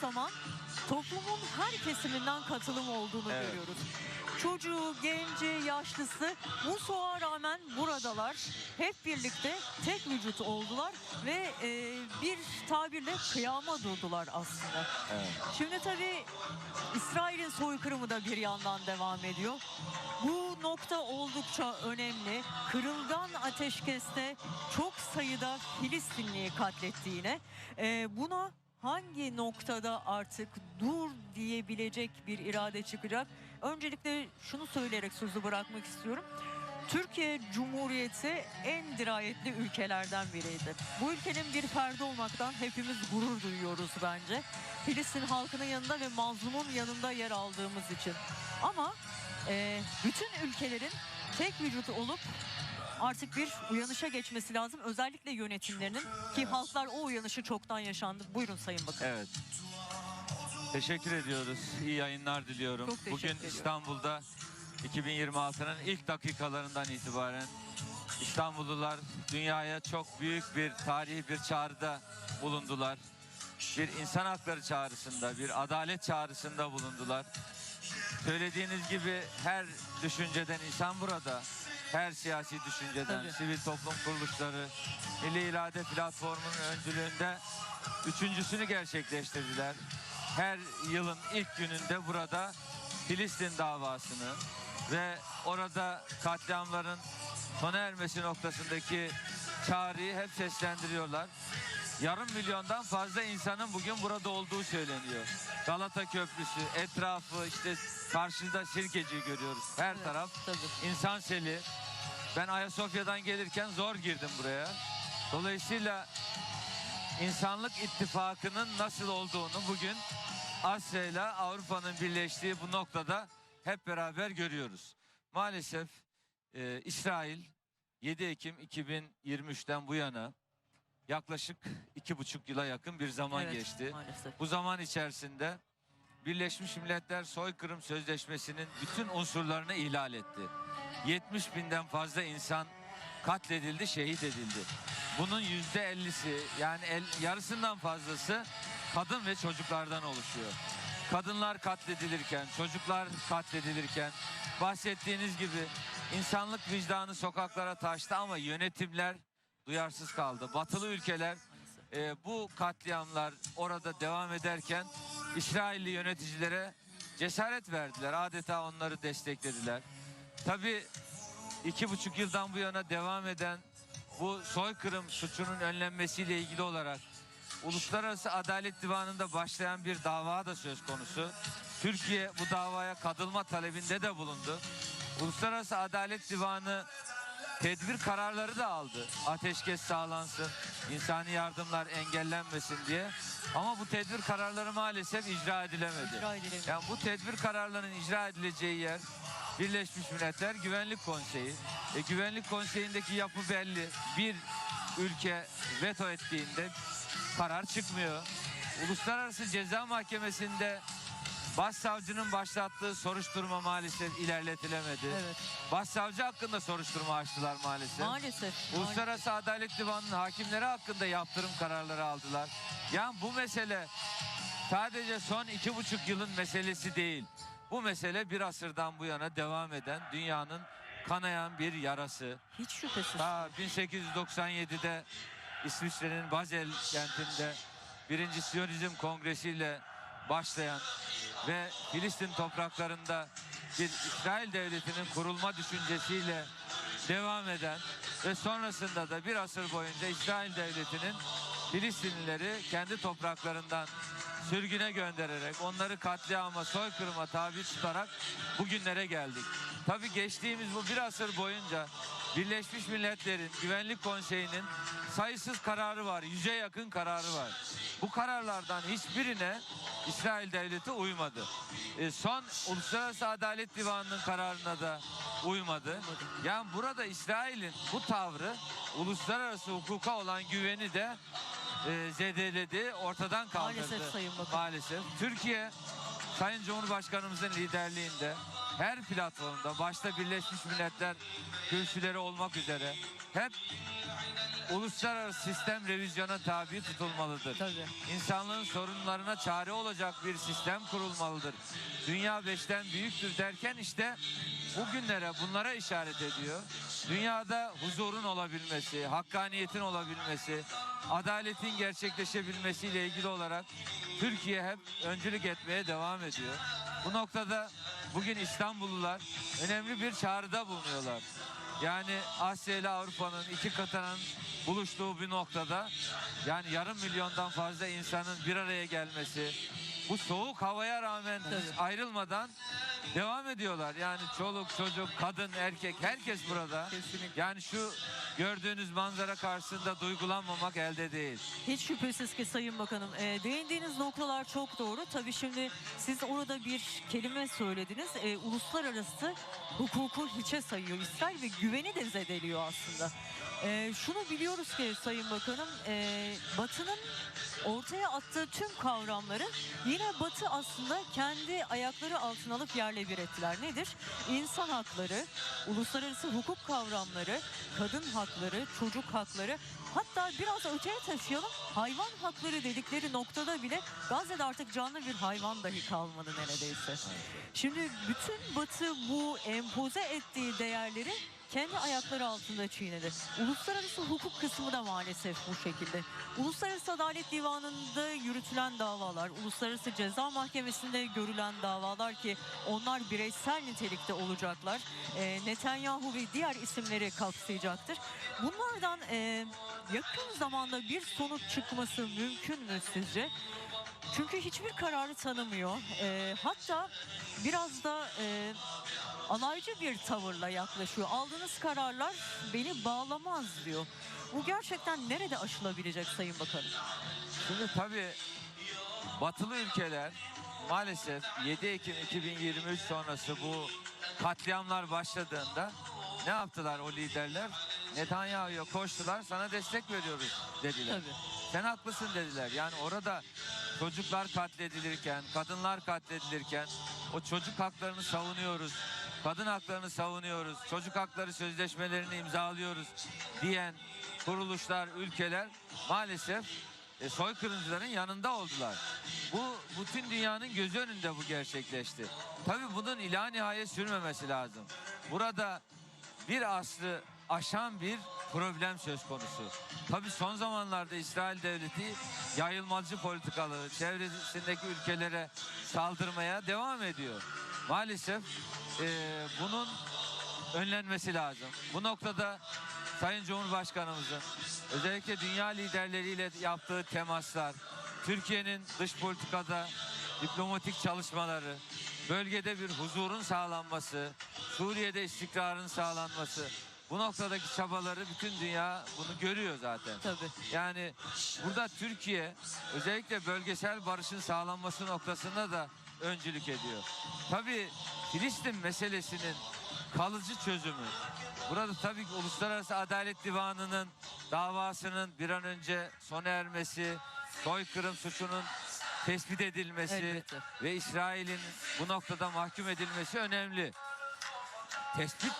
zaman toplumun her kesiminden katılım olduğunu Evet. görüyoruz. Çocuğu, genci, yaşlısı bu soğuğa rağmen buradalar. Hep birlikte tek vücut oldular ve e, bir tabirle kıyama durdular aslında. Evet. Şimdi tabii İsrail'in soykırımı da bir yandan devam ediyor. Bu nokta oldukça önemli. Kırılgan ateşkeste çok sayıda Filistinliyi katlettiğine, e, buna hangi noktada artık dur diyebilecek bir irade çıkacak? Öncelikle şunu söyleyerek sözü bırakmak istiyorum. Türkiye Cumhuriyeti en dirayetli ülkelerden biriydi. Bu ülkenin bir ferdi olmaktan hepimiz gurur duyuyoruz bence. Filistin halkının yanında ve mazlumun yanında yer aldığımız için. Ama e, bütün ülkelerin tek vücut olup artık bir uyanışa geçmesi lazım. Özellikle yönetimlerinin ki halklar o uyanışı çoktan yaşandı. Buyurun Sayın Bakan. Evet. Teşekkür ediyoruz. İyi yayınlar diliyorum. Çok teşekkür Bugün ediyorum. İstanbul'da 2026'nın ilk dakikalarından itibaren İstanbullular dünyaya çok büyük bir tarihi bir çağrıda bulundular. Bir insan hakları çağrısında, bir adalet çağrısında bulundular. Söylediğiniz gibi her düşünceden insan burada. Her siyasi düşünceden, Tabii. sivil toplum kuruluşları, Milli İrade Platformu'nun öncülüğünde üçüncüsünü gerçekleştirdiler. Her yılın ilk gününde burada Filistin davasını ve orada katliamların sona ermesi noktasındaki çağrıyı hep seslendiriyorlar. Yarım milyondan fazla insanın bugün burada olduğu söyleniyor. Galata Köprüsü, etrafı işte karşıda Sirkeci'yi görüyoruz. Her Evet, taraf tabii. insan seli. Ben Ayasofya'dan gelirken zor girdim buraya. Dolayısıyla insanlık ittifakının nasıl olduğunu bugün Asya ile Avrupa'nın birleştiği bu noktada hep beraber görüyoruz. Maalesef e, İsrail 7 Ekim 2023'ten bu yana yaklaşık iki buçuk yıla yakın bir zaman Evet, geçti. Maalesef. Bu zaman içerisinde Birleşmiş Milletler Soykırım Sözleşmesi'nin bütün unsurlarını ihlal etti. 70 binden fazla insan katledildi, şehit edildi. Bunun yüzde ellisi yani el- yarısından fazlası kadın ve çocuklardan oluşuyor. Kadınlar katledilirken, çocuklar katledilirken bahsettiğiniz gibi insanlık vicdanı sokaklara taştı ama yönetimler duyarsız kaldı. Batılı ülkeler e, bu katliamlar orada devam ederken İsrailli yöneticilere cesaret verdiler. Adeta onları desteklediler. Tabii iki buçuk yıldan bu yana devam eden bu soykırım suçunun önlenmesiyle ilgili olarak Uluslararası Adalet Divanı'nda başlayan bir dava da söz konusu. Türkiye bu davaya katılma talebinde de bulundu. Uluslararası Adalet Divanı tedbir kararları da aldı. Ateşkes sağlansın, insani yardımlar engellenmesin diye. Ama bu tedbir kararları maalesef icra edilemedi. İcra edilemiyor. Yani bu tedbir kararlarının icra edileceği yer Birleşmiş Milletler Güvenlik Konseyi. E, Güvenlik Konseyi'ndeki yapı belli. Bir ülke veto ettiğinde karar çıkmıyor. Uluslararası Ceza Mahkemesi'nde başsavcının başlattığı soruşturma maalesef ilerletilemedi. Evet. Başsavcı hakkında soruşturma açtılar maalesef. Maalesef. Uluslararası Adalet Divanı'nın hakimleri hakkında yaptırım kararları aldılar. Yani bu mesele sadece son iki buçuk yılın meselesi değil. Bu mesele bir asırdan bu yana devam eden dünyanın kanayan bir yarası. Hiç şüphesiz. Ta 1897'de İsviçre'nin Basel kentinde birinci Siyonizm Kongresi ile başlayan ve Filistin topraklarında bir İsrail devletinin kurulma düşüncesiyle devam eden ve sonrasında da bir asır boyunca İsrail devletinin Filistinlileri kendi topraklarından sürgüne göndererek onları katliama, soykırıma tabi tutarak bugünlere geldik. Tabii geçtiğimiz bu bir asır boyunca Birleşmiş Milletler'in Güvenlik Konseyi'nin sayısız kararı var, yüze yakın kararı var. Bu kararlardan hiçbirine İsrail devleti uymadı. E, son Uluslararası Adalet Divanı'nın kararına da uymadı. Yani burada İsrail'in bu tavrı uluslararası hukuka olan güveni de e, zedeledi, ortadan kaldırdı. Maalesef Sayın Bakan. Maalesef. Türkiye Sayın Cumhurbaşkanımızın liderliğinde her platformda başta Birleşmiş Milletler kürsüleri olmak üzere hep uluslararası sistem revizyona tabi tutulmalıdır. Tabii. İnsanlığın sorunlarına çare olacak bir sistem kurulmalıdır. Dünya beşten büyüktür derken işte bugünlere bunlara işaret ediyor. Dünyada huzurun olabilmesi, hakkaniyetin olabilmesi, adaletin gerçekleşebilmesiyle ilgili olarak Türkiye hep öncülük etmeye devam ediyor. Bu noktada bugün İstanbullular önemli bir çağrıda bulunuyorlar. Yani Asya ile Avrupa'nın iki kıtanın buluştuğu bir noktada yani yarım milyondan fazla insanın bir araya gelmesi bu soğuk havaya rağmen ayrılmadan devam ediyorlar. Yani çoluk çocuk kadın erkek herkes burada. Kesinlikle. Yani şu gördüğünüz manzara karşısında duygulanmamak elde değil. Hiç şüphesiz ki Sayın Bakanım e, değindiğiniz noktalar çok doğru. Tabii şimdi siz orada bir kelime söylediniz. E, uluslararası hukuku hiçe sayıyor İsrail ve güveni de zedeliyor aslında. E, şunu biliyoruz ki Sayın Bakanım e, Batı'nın ortaya attığı tüm kavramları yine Batı aslında kendi ayakları altına alıp yerle bir ettiler. Nedir? İnsan hakları, uluslararası hukuk kavramları, kadın hakları, çocuk hakları hatta biraz öteye taşıyalım hayvan hakları dedikleri noktada bile Gazze'de artık canlı bir hayvan dahi kalmadı neredeyse. Şimdi bütün Batı bu empoze ettiği değerleri kendi ayakları altında çiğnedi. Uluslararası hukuk kısmı da maalesef bu şekilde. Uluslararası Adalet Divanı'nda yürütülen davalar, Uluslararası Ceza Mahkemesi'nde görülen davalar ki onlar bireysel nitelikte olacaklar. Ee, Netanyahu ve diğer isimleri kapsayacaktır. Bunlardan e, yakın zamanda bir sonuç çıkması mümkün mü sizce? Çünkü hiçbir kararı tanımıyor. Ee, hatta biraz da e, alaycı bir tavırla yaklaşıyor. Aldığınız kararlar beni bağlamaz diyor. Bu gerçekten nerede aşılabilecek Sayın Bakanım? Şimdi tabii batılı ülkeler maalesef 7 Ekim 2023 sonrası bu katliamlar başladığında ne yaptılar o liderler? Netanyahu'ya koştular sana destek veriyoruz dediler. Tabii. Sen haklısın dediler. Yani orada çocuklar katledilirken, kadınlar katledilirken o çocuk haklarını savunuyoruz. Kadın haklarını savunuyoruz. Çocuk hakları sözleşmelerini imzalıyoruz diyen kuruluşlar, ülkeler maalesef e, soykırımcıların yanında oldular. Bu bütün dünyanın gözü önünde bu gerçekleşti. Tabii bunun ila nihayet sürmemesi lazım. Burada bir asrı aşan bir problem söz konusu. Tabii son zamanlarda İsrail devleti yayılmacı politikaları çevresindeki ülkelere saldırmaya devam ediyor. Maalesef eee, bunun önlenmesi lazım. Bu noktada Sayın Cumhurbaşkanımızın özellikle dünya liderleriyle yaptığı temaslar, Türkiye'nin dış politikada diplomatik çalışmaları, bölgede bir huzurun sağlanması, Suriye'de istikrarın sağlanması, bu noktadaki çabaları bütün dünya bunu görüyor zaten. Tabii. Yani burada Türkiye özellikle bölgesel barışın sağlanması noktasında da öncülük ediyor. Tabii Filistin meselesinin kalıcı çözümü. Burada tabii ki Uluslararası Adalet Divanı'nın davasının bir an önce sona ermesi, soykırım suçunun tespit edilmesi Elbette. ve İsrail'in bu noktada mahkum edilmesi önemli. Tespit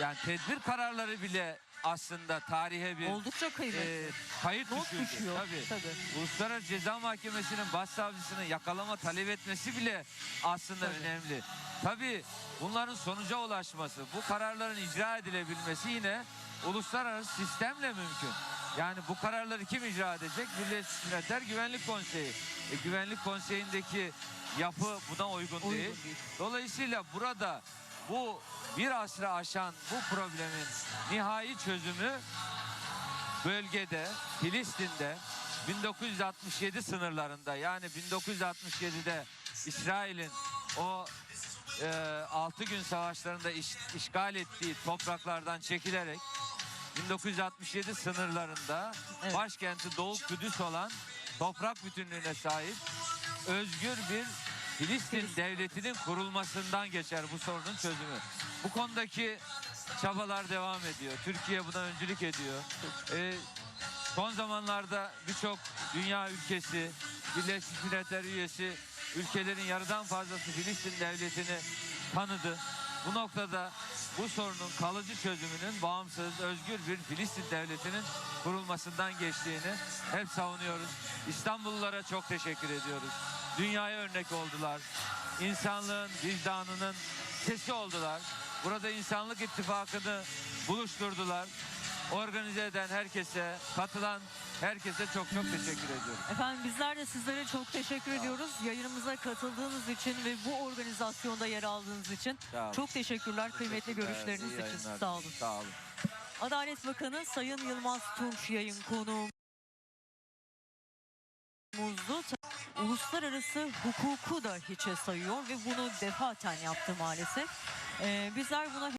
yani tedbir kararları bile aslında tarihe bir Oldukça kıymetli. e, kayıt Not düşürdü. düşüyor. Tabii. Tabii. Uluslararası Ceza Mahkemesi'nin başsavcısını yakalama talep etmesi bile aslında Tabii. önemli. Tabii bunların sonuca ulaşması, bu kararların icra edilebilmesi yine uluslararası sistemle mümkün. Yani bu kararları kim icra edecek? Birleşmiş Milletler Güvenlik Konseyi. E, Güvenlik Konseyi'ndeki yapı buna uygun, Uygun değil. değil. Dolayısıyla burada bu bir asra aşan bu problemin nihai çözümü bölgede Filistin'de 1967 sınırlarında yani 1967'de İsrail'in o 6 gün savaşlarında iş- işgal ettiği topraklardan çekilerek 1967 sınırlarında Evet. başkenti Doğu Kudüs olan toprak bütünlüğüne sahip özgür bir Filistin devletinin kurulmasından geçer bu sorunun çözümü. Bu konudaki çabalar devam ediyor. Türkiye buna öncülük ediyor. Ee, son zamanlarda birçok dünya ülkesi, Birleşmiş Milletler üyesi ülkelerin yarıdan fazlası Filistin devletini tanıdı. Bu noktada bu sorunun kalıcı çözümünün bağımsız, özgür bir Filistin devletinin kurulmasından geçtiğini hep savunuyoruz. İstanbullulara çok teşekkür ediyoruz. Dünyaya örnek oldular. İnsanlığın vicdanının sesi oldular. Burada insanlık ittifakını buluşturdular. Organize eden herkese, katılan herkese çok çok teşekkür ediyorum. Efendim bizler de sizlere çok teşekkür ediyoruz. Yayınımıza katıldığınız için ve bu organizasyonda yer aldığınız için Sağ olun. çok teşekkürler kıymetli Teşekkürler, görüşleriniz için. yayınlar. Sağ olun. Sağ olun. Adalet Bakanı Sayın Yılmaz Tunç yayın konuğumuzdu. Uluslararası hukuku da hiçe sayıyor ve bunu defaten yaptı maalesef. Ee, bizler buna